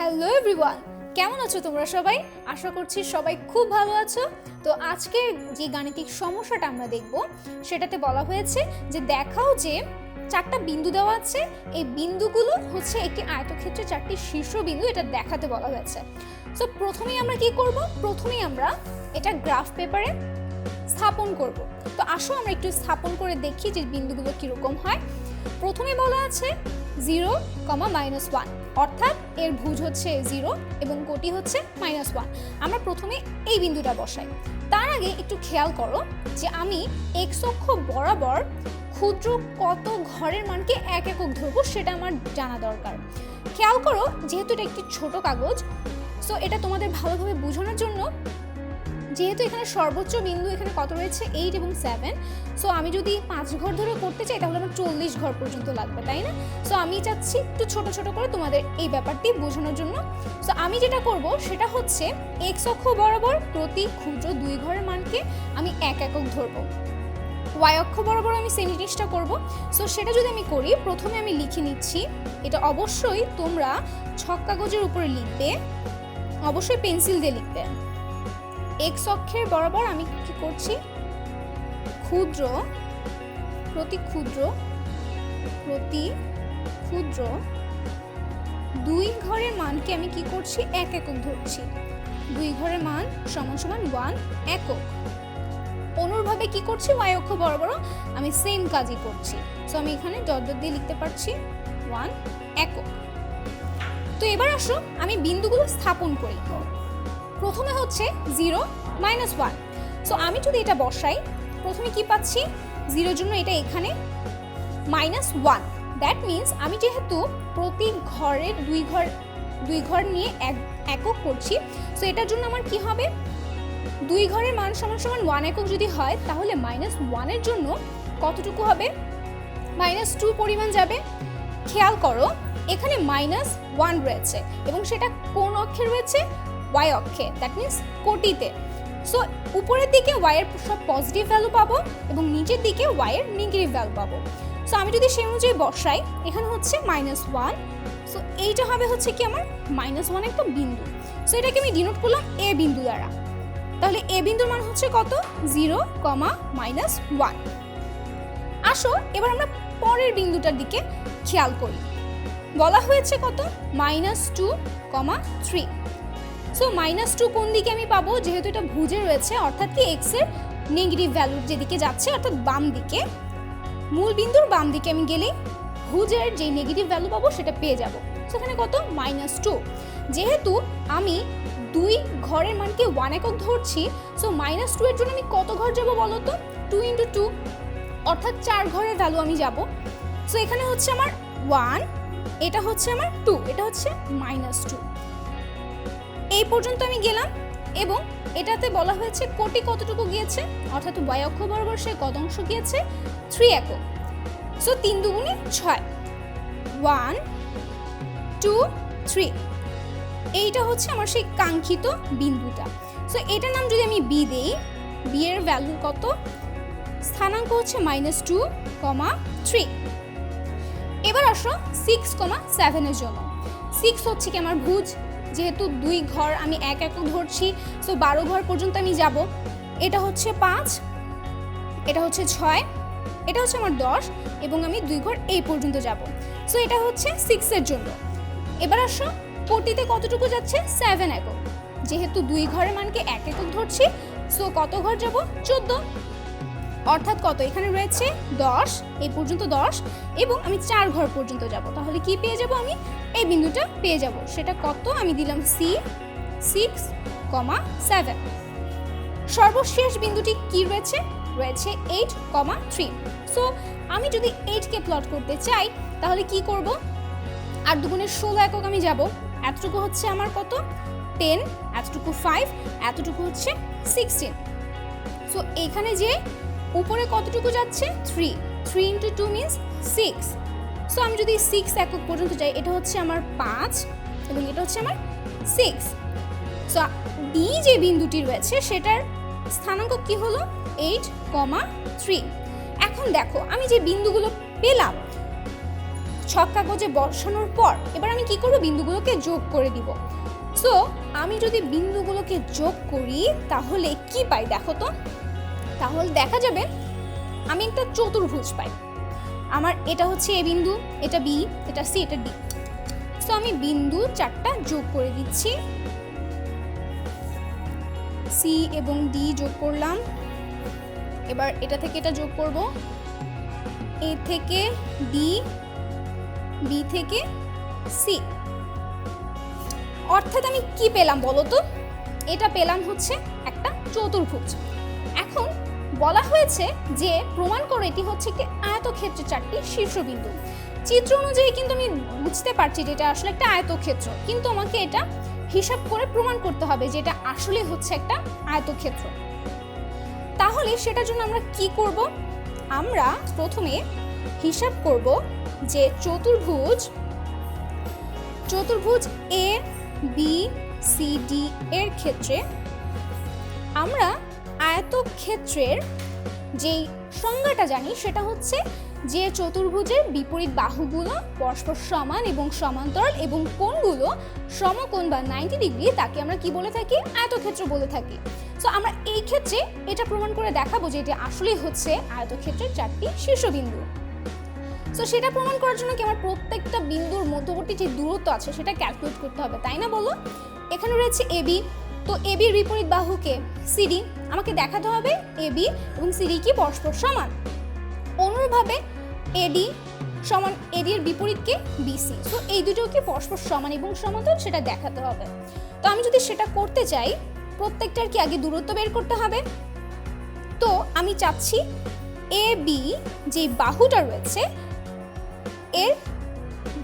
Hello everyone, কেমন আছো তোমরা সবাই? আশা করছি সবাই খুব ভালো আছো। তো আজকে যে গাণিতিক সমস্যাটা আমরা দেখব, সেটাতে বলা হয়েছে যে দেখাও যে চারটা বিন্দু দেওয়া আছে, এই বিন্দুগুলো হচ্ছে একটি আয়তক্ষেত্রে চারটি শীর্ষ বিন্দু, এটা দেখাতে বলা হয়েছে। সো প্রথমেই আমরা কি করব? প্রথমেই আমরা এটা গ্রাফ পেপারে স্থাপন করব। তো আসো আমরা একটু স্থাপন করে দেখি যে বিন্দুগুলো কীরকম হয়। প্রথমে বলা আছে জিরো, কমা, মাইনাস ওয়ান। অর্থাৎ এর ভুজ হচ্ছে জিরো এবং কোটি হচ্ছে মাইনাস ওয়ান আমরা প্রথমে এই বিন্দুটা বসাই। তার আগে একটু খেয়াল করো যে আমি এক্স অক্ষ বরাবর ক্ষুদ্র কত ঘরের মানকে এক একক ধরবো সেটা আমার জানা দরকার। খেয়াল করো, যেহেতু এটা একটি ছোট কাগজ সো এটা তোমাদের ভালোভাবে বোঝানোর জন্য যেহেতু এখানে সর্বোচ্চ বিন্দু এখানে কত রয়েছে? এইট এবং সেভেন সো আমি যদি পাঁচ ঘর ধরে করতে চাই, তাহলে আমার চল্লিশ ঘর পর্যন্ত লাগবে, তাই না? সো আমি চাচ্ছি একটু ছোট ছোট করে তোমাদের এই ব্যাপারটি বোঝানোর জন্য। সো আমি যেটা করব, সেটা হচ্ছে এক্স অক্ষ বরাবর প্রতি ক্ষুদ্র দুই ঘরের মানকে আমি এক একক ধরবো। ওয়াই অক্ষ বরাবর আমি সেই জিনিসটা করব। সো সেটা যদি আমি করি, প্রথমে আমি লিখে নিচ্ছি, এটা অবশ্যই তোমরা ছক কাগজের উপরে লিখবে, অবশ্যই পেন্সিল দিয়ে লিখবে। এক্স অক্ষের বরাবর আমি কি করছি? ক্ষুদ্র, প্রতি ক্ষুদ্র প্রতি ক্ষুদ্র দুই ঘরের মানকে আমি কি করছি? এক একক ধরছি। দুই ঘরের মান সমান সমান ওয়ান একক। অনুরভাবে কি করছি? ওয়াই অক্ষ বরাবর আমি সেম কাজই করছি। সো আমি এখানে ডট ডট দিয়ে লিখতে পারছি ওয়ান একক। তো এবার আসো, আমি বিন্দুগুলো স্থাপন করি। প্রথমে হচ্ছে জিরো মাইনাস ওয়ান সো আমি যদি এটা বসাই, প্রথমে কি পাচ্ছি? জিরোর জন্য এটা এখানে মাইনাস ওয়ান দ্যাট মিন্স আমি যেহেতু প্রতি ঘরের দুই ঘর দুই ঘর নিয়ে এক, একক করছি সো এটার জন্য আমার কি হবে? দুই ঘরের মান সমান সমান ওয়ান একক যদি হয়, তাহলে মাইনাস ওয়ানের জন্য কতটুকু হবে? মাইনাস টু পরিমাণ যাবে। খেয়াল করো, এখানে মাইনাস ওয়ান রয়েছে এবং সেটা কোন অক্ষে রয়েছে? ওয়াই অক্ষে দ্যাট মিন্স কোটিতে। সো উপরের দিকে ওয়াইয়ের সব পজিটিভ ভ্যালু পাবো এবং নিচের দিকে ওয়াইয়ের নেগেটিভ ভ্যালু পাবো। সো আমি যদি সেই অনুযায়ী বসাই, এখানে হচ্ছে মাইনাস ওয়ান সো এইটা হবে হচ্ছে কি আমার মাইনাস ওয়ান একটা বিন্দু। সো এটাকে আমি ডিনোট করলাম এ বিন্দু দ্বারা। তাহলে এ বিন্দুর মান হচ্ছে কত? জিরো কমা মাইনাস ওয়ান আসো, এবার আমরা পরের বিন্দুটার দিকে খেয়াল করি। বলা হয়েছে কত? Minus two comma three so minus two কোন দিকে আমি পাবো? যেহেতু এটা ভুজে রয়েছে, অর্থাৎ কি এক্সের নেগেটিভ ভ্যালুর যেদিকে যাচ্ছে, অর্থাৎ বাম দিকে। মূল বিন্দুর বাম দিকে আমি গেলেই ভুজের যে নেগেটিভ ভ্যালু পাবো, সেটা পেয়ে যাব। সেখানে কত? মাইনাস টু যেহেতু আমি দুই ঘরের মানকে ওয়ান একক ধরছি সো মাইনাস টু এর জন্য আমি কত ঘর যাব বলো তো? টু ইন্টু টু অর্থাৎ চার ঘরের ভ্যালু আমি যাব। সো এখানে হচ্ছে আমার ওয়ান এটা হচ্ছে আমার টু এটা হচ্ছে মাইনাস টু এই পর্যন্ত আমি গেলাম এবং এটাতে বলা হয়েছে কোটি কতটুকু গিয়েছে, অর্থাৎ ওয়াই অক্ষ বরাবর সে কত অংশ গিয়েছে থ্রি একক। সো তিন দুগুণে ছয়। ওয়ান টু থ্রি এইটা হচ্ছে আমার সেই কাঙ্ক্ষিত বিন্দুটা। সো এটার নাম যদি আমি বি দেই বি এর ভ্যালু কত? স্থানাঙ্ক হচ্ছে মাইনাস টু কমা থ্রি এবার আসো সিক্স কমা সেভেনের জন্য। সিক্স হচ্ছে কি আমার ভুজ? যেহেতু দুই ঘর আমি এক একক ধরছি সো বারো ঘর পর্যন্ত আমি যাব। এটা হচ্ছে পাঁচ, এটা হচ্ছে ছয়, এটা হচ্ছে আমার দশ, এবং আমি দুই ঘর এই পর্যন্ত যাব। সো এটা হচ্ছে সিক্সের জন্য। এবার আসো, কোটিতে কতটুকু যাচ্ছে? সেভেন একক। যেহেতু দুই ঘরের মানকে এক একক ধরছি সো কত ঘর যাব? চোদ্দ। অর্থাৎ কত? এখানে রয়েছে দশ এই পর্যন্ত দশ, এবং আমি চার ঘর পর্যন্ত যাব। তাহলে কি পেয়ে যাব আমি? এই বিন্দুটা পেয়ে যাব। সেটা কত? আমি দিলাম সি সিক্স কমা সেভেন সর্বশেষ বিন্দুটি কি রয়েছে? রয়েছে এইট কমা থ্রি সো আমি যদি এইটকে প্লট করতে চাই, তাহলে কি করব? আর দুগুণে ষোলো একক আমি যাব। এতটুকু হচ্ছে আমার কত? টেন এতটুকু ফাইভ এতটুকু হচ্ছে সিক্সটিন সো এইখানে যে উপরে কতটুকু যাচ্ছে? Three three into two means six so আমি যদি সিক্স একক পর্যন্ত যাই, এটা হচ্ছে আমার পাঁচ এবং এটা হচ্ছে আমার সিক্স সো ডি যে বিন্দুটি রয়েছে, সেটার স্থানাঙ্ক কি হলো? এইট কমা থ্রি এখন দেখো, আমি যে বিন্দুগুলো পেলাম, ছক কাগজে বসানোর পর, এবার আমি কি করব? বিন্দুগুলোকে যোগ করে দিব। সো আমি যদি বিন্দুগুলোকে যোগ করি, তাহলে কি পাই? দেখো তো তাহলে দেখা যাবে আমি একটা চতুর্ভুজ পাই। আমার এটা হচ্ছে এ বিন্দু, এটা বি, এটা সি, এটা ডি। সো আমি বিন্দু চারটা যোগ করে দিচ্ছি। সি এবং ডি যোগ করলাম। এবার এটা থেকে এটা যোগ করব। এ থেকে ডি, বি থেকে সি। অর্থাৎ আমি কি পেলাম বলো তো? এটা পেলাম হচ্ছে একটা চতুর্ভুজ। বলা হয়েছে যে প্রমাণ করো এটি হচ্ছে একটি আয়তক্ষেত্রের চারটি শীর্ষবিন্দু। চিত্র অনুযায়ী কিন্তু আমি বুঝতে পারছি যে এটা আসলে একটা আয়তক্ষেত্র, কিন্তু আমাকে এটা হিসাব করে প্রমাণ করতে হবে যে এটা আসলে হচ্ছে একটা আয়তক্ষেত্র। তাহলে সেটার জন্য আমরা কি করব? আমরা প্রথমে হিসাব করব যে চতুর্ভুজ চতুর্ভুজ এ বি সি ডি এর ক্ষেত্রে আমরা আয়তক্ষেত্রের যেই সংজ্ঞাটা জানি, সেটা হচ্ছে যে চতুর্ভুজের বিপরীত বাহুগুলো পরস্পর সমান এবং সমান্তরাল এবং কোণগুলো সমকোণ বা নাইনটি ডিগ্রি তাকে আমরা কি বলে থাকি? আয়তক্ষেত্র বলে থাকি। সো আমরা এই ক্ষেত্রে এটা প্রমাণ করে দেখাবো যে এটা আসলেই হচ্ছে আয়তক্ষেত্রের চারটি শীর্ষবিন্দু। সো সেটা প্রমাণ করার জন্য কি আমার প্রত্যেকটা বিন্দুর মধ্যবর্তী যে দূরত্ব আছে, সেটা ক্যালকুলেট করতে হবে, তাই না বলো? এখানে রয়েছে এবি তো এবির বিপরীত বাহুকে সিডি আমাকে দেখাতে হবে এবি এবং সিডি কি পরস্পর সমান? অনুরূপভাবে এডি সমান এডির বিপরীতকে বিসি সো এই দুটো কি পরস্পর সমান এবং সমান্তরাল সেটা দেখাতে হবে। তো আমি যদি সেটা করতে চাই, প্রত্যেকটার কি আগে দূরত্ব বের করতে হবে? তো আমি চাচ্ছি এ বি যে বাহুটা রয়েছে, এর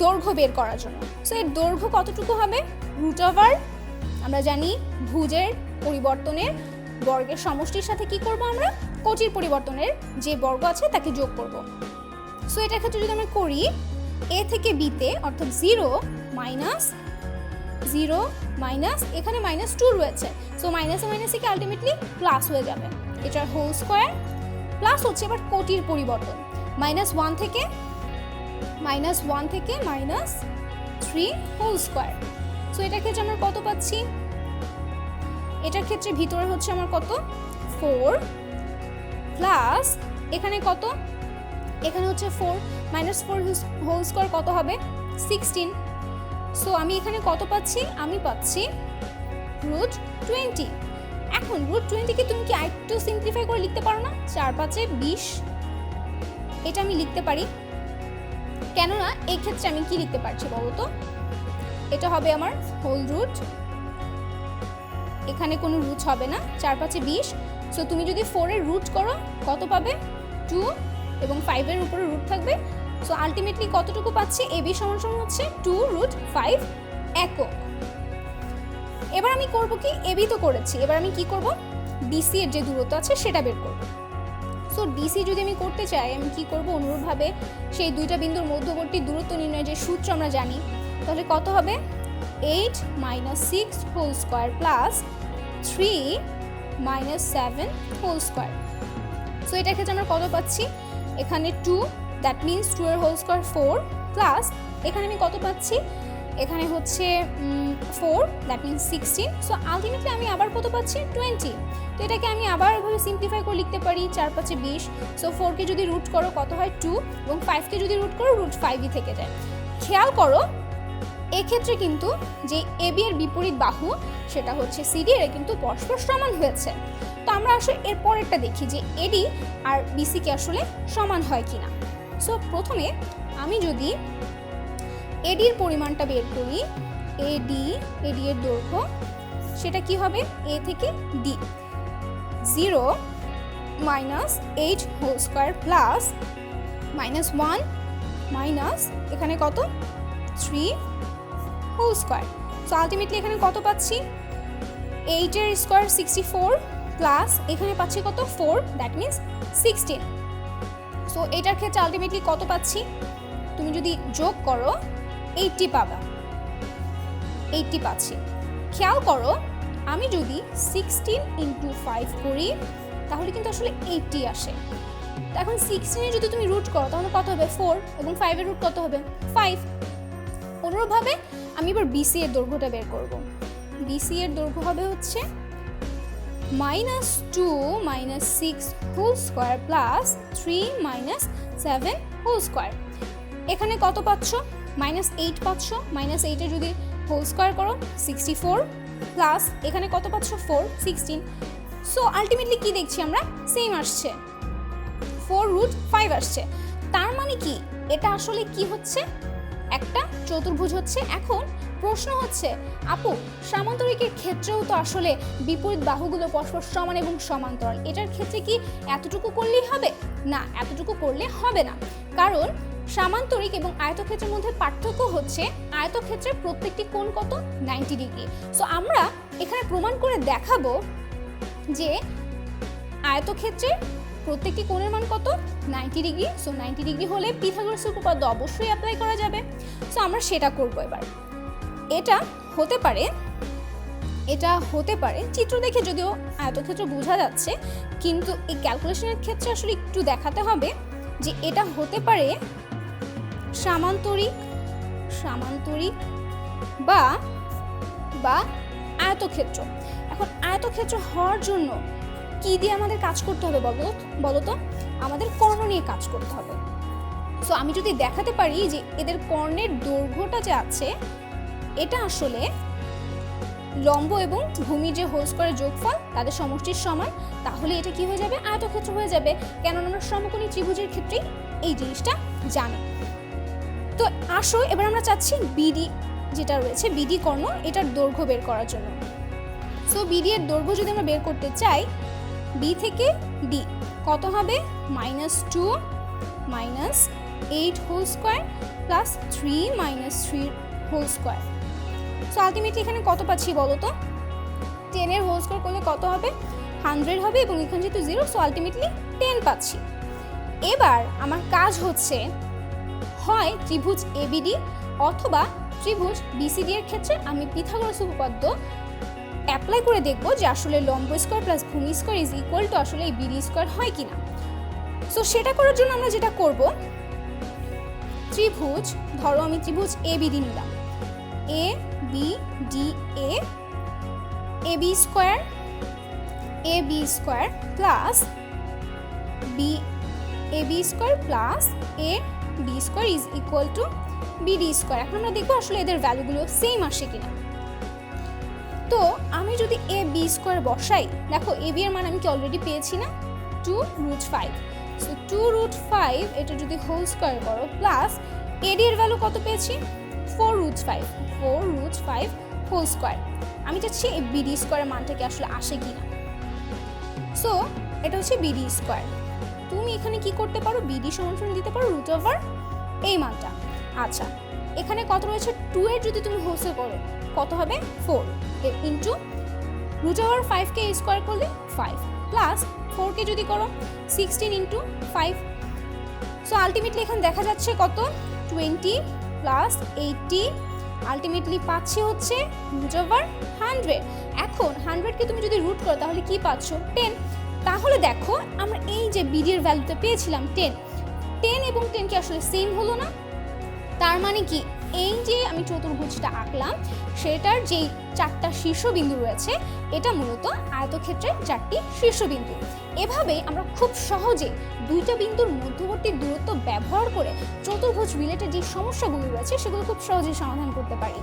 দৈর্ঘ্য বের করার জন্য। সো এর দৈর্ঘ্য কতটুকু হবে? রুট ওভার আমরা জানি ভুজের পরিবর্তনের বর্গের সমষ্টির সাথে কি করব আমরা? কোটির পরিবর্তনের যে বর্গ আছে তাকে যোগ করব। সো এটার ক্ষেত্রে যদি আমরা করি এ থেকে বিতে অর্থাৎ জিরো মাইনাস জিরো মাইনাস এখানে মাইনাস টু রয়েছে। সো মাইনাসে মাইনাসে কি আলটিমেটলি প্লাস হয়ে যাবে। এটার হোল স্কোয়ার প্লাস হচ্ছে এবার কোটির পরিবর্তন। মাইনাস ওয়ান থেকে মাইনাস ওয়ান থেকে minus three whole square so এটার ক্ষেত্রে আমরা কত পাচ্ছি? এটার ক্ষেত্রে ভিতরে হচ্ছে আমার কত? ফোর প্লাস এখানে কত? এখানে হচ্ছে four minus four whole square কত হবে? সিক্সটিন সো আমি এখানে কত পাচ্ছি? আমি পাচ্ছি রুট টোয়েন্টি এখন রুট টোয়েন্টিকে তুমি কি আরেকটু সিম্পলিফাই করে লিখতে পারো না? চার পাঁচে বিশ। এটা আমি লিখতে পারি। কেননা এই ক্ষেত্রে আমি কি লিখতে পারছি বলো তো এটা হবে আমার হোল রুট এখানে কোনো রুট হবে না চার পাঁচে বিশ। সো তুমি যদি ফোরের রুট করো, কত পাবে? টু এবং ফাইভের উপরে রুট থাকবে। সো আলটিমেটলি কতটুকু পাচ্ছি? এ বি সমান সমান হচ্ছে টু রুট ফাইভ একক। এবার আমি করব কি? এবি তো করেছি। এবার আমি কি করব? ডিসি এর যে দূরত্ব আছে, সেটা বের করব। সো ডিসি যদি আমি করতে চাই, আমি কি করব? অনুরূপভাবে সেই দুইটা বিন্দুর মধ্যবর্তী দূরত্ব নির্ণয়ের যে সূত্র আমরা জানি তাহলে কত হবে? Eight minus six whole square plus three minus seven whole square so এটার ক্ষেত্রে আমরা কত পাচ্ছি? এখানে টু দ্যাট মিনস টু এর হোল স্কোয়ার ফোর প্লাস এখানে আমি কত পাচ্ছি? এখানে হচ্ছে four that means sixteen so ultimately আমি আবার কত পাচ্ছি? টোয়েন্টি তো এটাকে আমি আবার এভাবে সিম্পলিফাই করে লিখতে পারি, চার পাঁচে বিশ। সো ফোরকে যদি রুট করো, কত হয়? টু এবং ফাইভকে যদি রুট করো রুট ফাইভই থেকে যায়। খেয়াল করো এক্ষেত্রে কিন্তু যে এবি এর বিপরীত বাহু, সেটা হচ্ছে সিডি এর কিন্তু পরস্পর সমান হয়েছে। তো আমরা আসলে এর পরেরটা দেখি যে এডি আর বিসিকে আসলে সমান হয় কিনা। সো প্রথমে আমি যদি এডির পরিমাণটা বের করি এডি এডি এর দৈর্ঘ্য, সেটা কি হবে? এ থেকে D zero minus eight whole square plus minus one minus এখানে কত? Three whole square so ultimately এখানে কত পাচ্ছি? এইটের স্কোয়ার সিক্সটি ফোর প্লাস এখানে পাচ্ছি কত? Four that means sixteen so এটার ক্ষেত্রে আলটিমেটলি কত পাচ্ছি? তুমি যদি যোগ করো এইটটি পাবা। এইটটি পাচ্ছি। খেয়াল করো, আমি যদি সিক্সটিন ইন্টু ফাইভ করি, তাহলে কিন্তু আসলে এইটটি আসে। এখন সিক্সটিনে যদি তুমি রুট করো, তাহলে কত হবে? ফোর এবং ফাইভের রুট কত হবে? ফাইভ অনুরূপভাবে আমি এবার বিসি এর দৈর্ঘ্যটা বের করব। বিসি এর দৈর্ঘ্য হবে হচ্ছে minus two minus six whole square plus three minus seven whole square এখানে কত পাচ্ছ? মাইনাস এইট পাচ্ছ। মাইনাস এইটে যদি হোল স্কোয়ার করো সিক্সটি ফোর প্লাস এখানে কত পাচ্ছ? ফোর সিক্সটিন সো আলটিমেটলি কি দেখছি আমরা? সেম আসছে। ফোর রুট ফাইভ আসছে। তার মানে কি? এটা আসলে কি হচ্ছে? একটা চতুর্ভুজ হচ্ছে এখন। প্রশ্ন হচ্ছে, আপু, সামান্তরিকের ক্ষেত্রেও তো আসলে বিপরীত বাহুগুলো পরস্পর সমান এবং সমান্তরাল। এটার ক্ষেত্রে কি এতটুকু করলেই হবে? না, এতটুকু করলে হবে না। কারণ সামান্তরিক এবং আয়তক্ষেত্রের মধ্যে পার্থক্য হচ্ছে আয়তক্ষেত্রের প্রত্যেকটি কোণ কত? Ninety degree. সো আমরা এখানে প্রমাণ করে দেখাবো যে আয়তক্ষেত্রের প্রত্যেকটি কোণের মান কত? Ninety degree so ninety degree হলে পিথাগোরাসের উপপাদ্য অবশ্যই অ্যাপ্লাই করা যাবে। সো আমরা সেটা করব এবার। এটা হতে পারে, এটা হতে পারে, চিত্র দেখে যদিও আয়তক্ষেত্র বোঝা যাচ্ছে, কিন্তু এই ক্যালকুলেশনের ক্ষেত্রে আসলে একটু দেখাতে হবে যে এটা হতে পারে সামান্তরিক সামান্তরিক বা বা আয়তক্ষেত্র। এখন আয়তক্ষেত্র হওয়ার জন্য কি দিয়ে আমাদের কাজ করতে হবে বলো? বলো তো? আমাদের কর্ণ নিয়ে কাজ করতে হবে। সো আমি যদি দেখাতে পারি যে এদের কর্ণের দৈর্ঘ্যটা যে আছে, এটা আসলে লম্ব এবং ভূমি যে হোল স্কোয়ারের যোগফল, তাদের সমষ্টির সমান, তাহলে এটা কি হয়ে যাবে? আয়তক্ষেত্র হয়ে যাবে। কেননা আমরা সমকোণী ত্রিভুজের ক্ষেত্রেই এই জিনিসটা জানি। তো আসো, এবার আমরা চাচ্ছি বিডি যেটা রয়েছে, বিডি কর্ণ, এটার দৈর্ঘ্য বের করার জন্য। সো বিডি এর দৈর্ঘ্য যদি আমরা বের করতে চাই বি থেকে ডি কত হবে? Minus two minus eight whole square plus three minus three whole square so ultimately এখানে কত পাচ্ছি বলো তো? টেনের হোল স্কোয়ার করলে কত হবে? হান্ড্রেড হবে এবং এখানে যেহেতু জিরো সো আলটিমেটলি টেন পাচ্ছি। এবার আমার কাজ হচ্ছে, হয় ত্রিভুজ এবিডি অথবা ত্রিভুজ বিসিডি এর ক্ষেত্রে আমি পিথাগোরাস উপপাদ্য অ্যাপ্লাই করে দেখব যে আসলে লম্ব স্কোয়ার প্লাস ভূমি স্কোয়ার ইজ ইকুয়াল টু আসলে এই বিডি স্কোয়ার হয় কি না সো সেটা করার জন্য আমরা যেটা করব, ত্রিভুজ, ধরো আমি ত্রিভুজ এ বিডি নিলাম। A B D A A B square A B square plus B A B square plus A B square is equal to BD square এখন আমরা দেখব আসলে এদের ভ্যালুগুলো সেম আসে কিনা। তো আমি যদি এ বি স্কোয়ার বসাই, দেখো এ বি এর মান আমি কি অলরেডি পেয়েছি না? Two root five so two root five এটা যদি হোল স্কোয়ার করো প্লাস এডি এর ভ্যালু কত পেয়েছি? Four root five four root five whole square আমি চাচ্ছি এই বিডি স্কোয়ারের মানটা কি আসলে আসে কি না সো এটা হচ্ছে বিডি স্কোয়ার তুমি এখানে কি করতে পারো? বিডি সমান দিতে পারো রুট ওভার এই মানটা। আচ্ছা এখানে কত রয়েছে? টু এর যদি তুমি হোলসেল করো, কত হবে? ফোর ইন্টু রুট ওভার ফাইভকে স্কোয়ার করলে ফাইভ প্লাস ফোরকে যদি করো sixteen into five so ultimately এখানে দেখা যাচ্ছে কত? টোয়েন্টি প্লাস এইটটি আলটিমেটলি পাচ্ছি হচ্ছে রুট ওভার হান্ড্রেড এখন হান্ড্রেডকে তুমি যদি রুট করো, তাহলে কি পাচ্ছ? টেন তাহলে দেখো, আমরা এই যে বিডির ভ্যালুটা পেয়েছিলাম টেন টেন এবং টেন কি আসলে সেম হলো না তার মানে কি? এই যে আমি চতুর্ভুজটা আঁকলাম, সেটার যেই চারটা শীর্ষবিন্দু রয়েছে, এটা মূলত আয়তক্ষেত্রের চারটি শীর্ষবিন্দু। এভাবে আমরা খুব সহজে দুইটা বিন্দুর মধ্যবর্তী দূরত্ব ব্যবহার করে চতুর্ভুজ রিলেটেড যে সমস্যাগুলো রয়েছে, সেগুলো খুব সহজেই সমাধান করতে পারি।